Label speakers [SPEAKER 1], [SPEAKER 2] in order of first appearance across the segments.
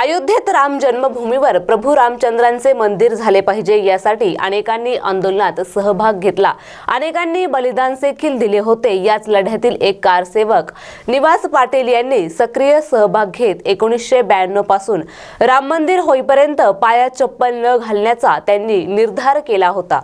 [SPEAKER 1] अयोध्येत राम जन्मभूमीवर प्रभू रामचंद्रांचे मंदिर झाले पाहिजे यासाठी अनेकांनी आंदोलनात सहभाग घेतला. अनेकांनी बलिदान देखील दिले होते. याच लढ्यातील एक कारसेवक निवास पाटील यांनी सक्रिय सहभाग घेत एकोणीसशे ब्याण्णवपासून राम मंदिर होईपर्यंत पाया चप्पल न घालण्याचा त्यांनी निर्धार केला होता.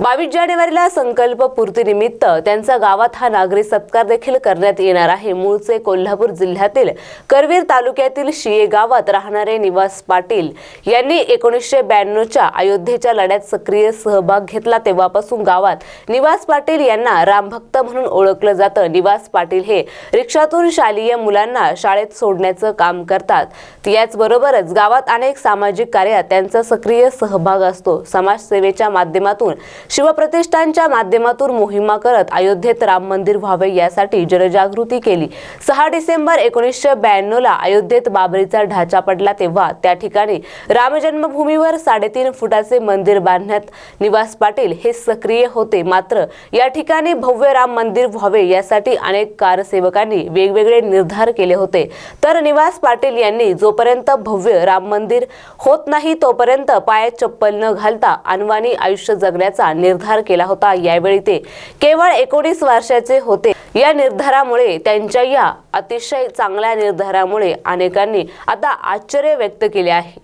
[SPEAKER 1] बावीस जानेवारीला संकल्प पूर्तीनिमित्त त्यांचा गावात हा नागरी सत्कार देखील करण्यात येणार आहे. मूळचे कोल्हापूर जिल्ह्यातील करवीर तालुक्यातील शिये गावात राहणारे निवास पाटील यांनी एकोणीसशे ब्याण्णवच्या अयोध्येच्या लढ्यात सक्रिय सहभाग घेतला. तेव्हापासून गावात निवास पाटील यांना रामभक्त म्हणून ओळखलं जातं. निवास पाटील हे रिक्षातून शालेय मुलांना शाळेत सोडण्याचं काम करतात. याचबरोबरच गावात अनेक सामाजिक कार्यात त्यांचा सक्रिय सहभाग असतो. समाजसेवेच्या माध्यमातून शिवप्रतिष्ठानच्या माध्यमातून मोहिमा करत अयोध्येत राम मंदिर व्हावे यासाठी जनजागृती केली. सहा डिसेंबर एकोणीसशे ब्याण्णवला अयोध्येत बाबरीचा ढाचा पडला तेव्हा त्या ठिकाणी रामजन्मभूमीवर साडेतीन फुटाचे मंदिर बांधण्यात निवास पाटील हे सक्रिय होते. मात्र या ठिकाणी भव्य राम मंदिर व्हावे यासाठी अनेक कारसेवकांनी वेगवेगळे निर्धार केले होते. तर निवास पाटील यांनी जोपर्यंत भव्य राम मंदिर होत नाही तोपर्यंत पायात चप्पल न घालता अनवाणी आयुष्य जगण्याचा निर्धार केला होता. यावेळी ते केवळ एकोणीस वर्षाचे होते. या निर्धारामुळे त्यांच्या या अतिशय चांगल्या निर्धारामुळे अनेकांनी आता आश्चर्य व्यक्त केले आहे.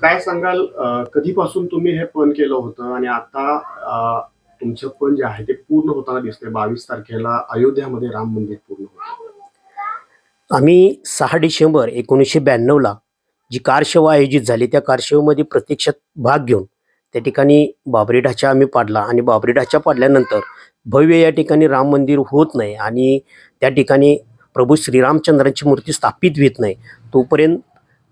[SPEAKER 2] काय सांगाल? कधीपासून तुम्ही हे पण केलं होतं आणि आता तुमचं पण जे आहे ते पूर्ण होताना दिसतंय. बावीस तारखेला अयोध्यामध्ये राम मंदिर पूर्ण होतं.
[SPEAKER 3] आम्ही सहा डिसेंबर एकोणीसशे ब्याण्णवला जी कारसेवा आयोजित झाली त्या कारसेवेमध्ये प्रत्यक्षात भाग घेऊन त्या ठिकाणी बाबरी ढाचा आम्ही पाडला आणि बाबरी ढाचा पाडल्यानंतर भव्य या ठिकाणी राम मंदिर होत नाही आणि त्या ठिकाणी प्रभू श्रीरामचंद्रांची मूर्ती स्थापित होत नाही तोपर्यंत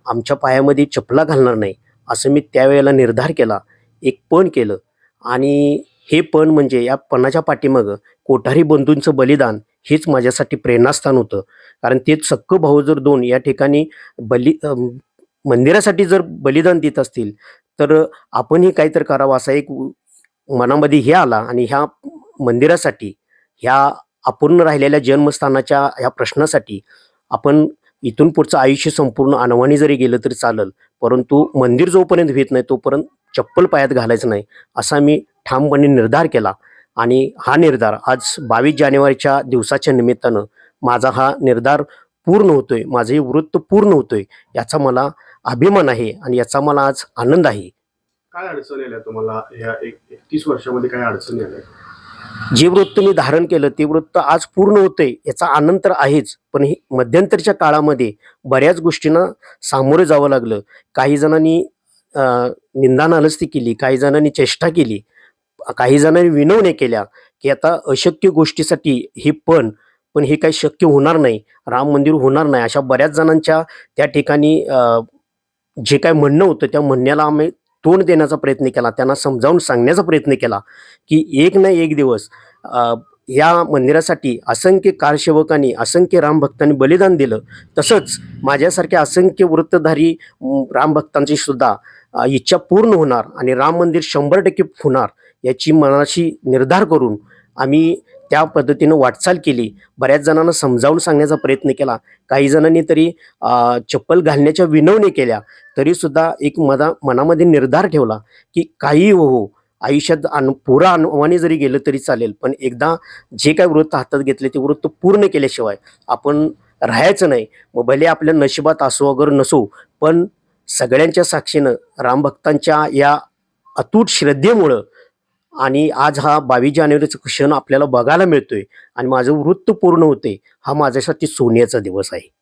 [SPEAKER 3] आमच्या पायामध्ये चपला घालणार नाही असं मी त्यावेळेला निर्धार केला एक पण केलं. आणि हे पण म्हणजे या पणाच्या पाठीमागं कोठारी बंधूंचं बलिदान हेच माझ्यासाठी प्रेरणास्थान होतं. कारण ते सक्क भाऊ जर दोन या ठिकाणी बली मंदिरासाठी जर बलिदान देत असतील तर आपणही काहीतरी करावं असा एक मनामध्ये हे आला आणि ह्या मंदिरासाठी ह्या अपूर्ण राहिलेल्या जन्मस्थानाच्या ह्या प्रश्नासाठी आपण इथून पुढचं आयुष्य संपूर्ण अनवाणी जरी गेलं तरी चालेल परंतु मंदिर जोपर्यंत होत नाही तोपर्यंत चप्पल पायात घालायचं नाही असा मी ठामपणे निर्धार केला. आणि हा निर्धार आज बावीस जानेवारीच्या दिवसाच्या निमित्तानं माझा हा निर्धार पूर्ण होतोय माझं हे वृत्त पूर्ण होतोय याचा मला अभिमान आहे आणि याचा मला आज आनंद आहे.
[SPEAKER 2] काय अडचण आल्या तुम्हाला? या एक एकतीस वर्षामध्ये काय अडचणी आल्या?
[SPEAKER 3] जे वृत्त मी धारण केलं ते वृत्त आज पूर्ण होतंय याचा आनंद तर आहेच. पण हे मध्यंतरच्या काळामध्ये बऱ्याच गोष्टींना सामोरं जावं लागलं. काही जणांनी निंदा नालस्ती केली काही जणांनी चेष्टा केली काही जणांनी विनवण्या केल्या की आता अशक्य गोष्टीसाठी हे पण पण हे काही शक्य होणार नाही. राम मंदिर होणार नाही. अशा बऱ्याच जणांच्या त्या ठिकाणी जे काय म्हणणं होतं त्या म्हणण्याला आम्ही तोंड देण्याचा प्रयत्न केला. त्यांना समजावून सांगण्याचा प्रयत्न केला की एक ना एक दिवस या मंदिरासाठी असंख्य कारसेवकांनी असंख्य रामभक्तांनी बलिदान दिलं. तसंच माझ्यासारख्या असंख्य वृत्तधारी रामभक्तांची सुद्धा इच्छा पूर्ण होणार आणि राम मंदिर शंभर टक्के होणार याची मनाशी निर्धार करून आम्ही त्या पद्धतीनं वाटचाल केली. बऱ्याच जणांना समजावून सांगण्याचा प्रयत्न केला. काही जणांनी तरी चप्पल घालण्याच्या विनवणी केल्या. तरीसुद्धा एक मदा मनामध्ये निर्धार ठेवला की काही हो आयुष्यात अन पुरा अनुभवाने जरी गेलं तरी चालेल. पण एकदा जे काय वृत्त हातात घेतले ते वृत्त पूर्ण केल्याशिवाय आपण राहायचं नाही. मग भले आपल्या नशिबात असो वगैरे नसो पण सगळ्यांच्या साक्षीनं रामभक्तांच्या या अतूट श्रद्धेमुळं आणि आज हा बावीस जानेवारीचा क्षण आपल्याला बघायला मिळतोय आणि माझं वृत्त पूर्ण होते हा माझ्यासाठी सोन्याचा दिवस आहे.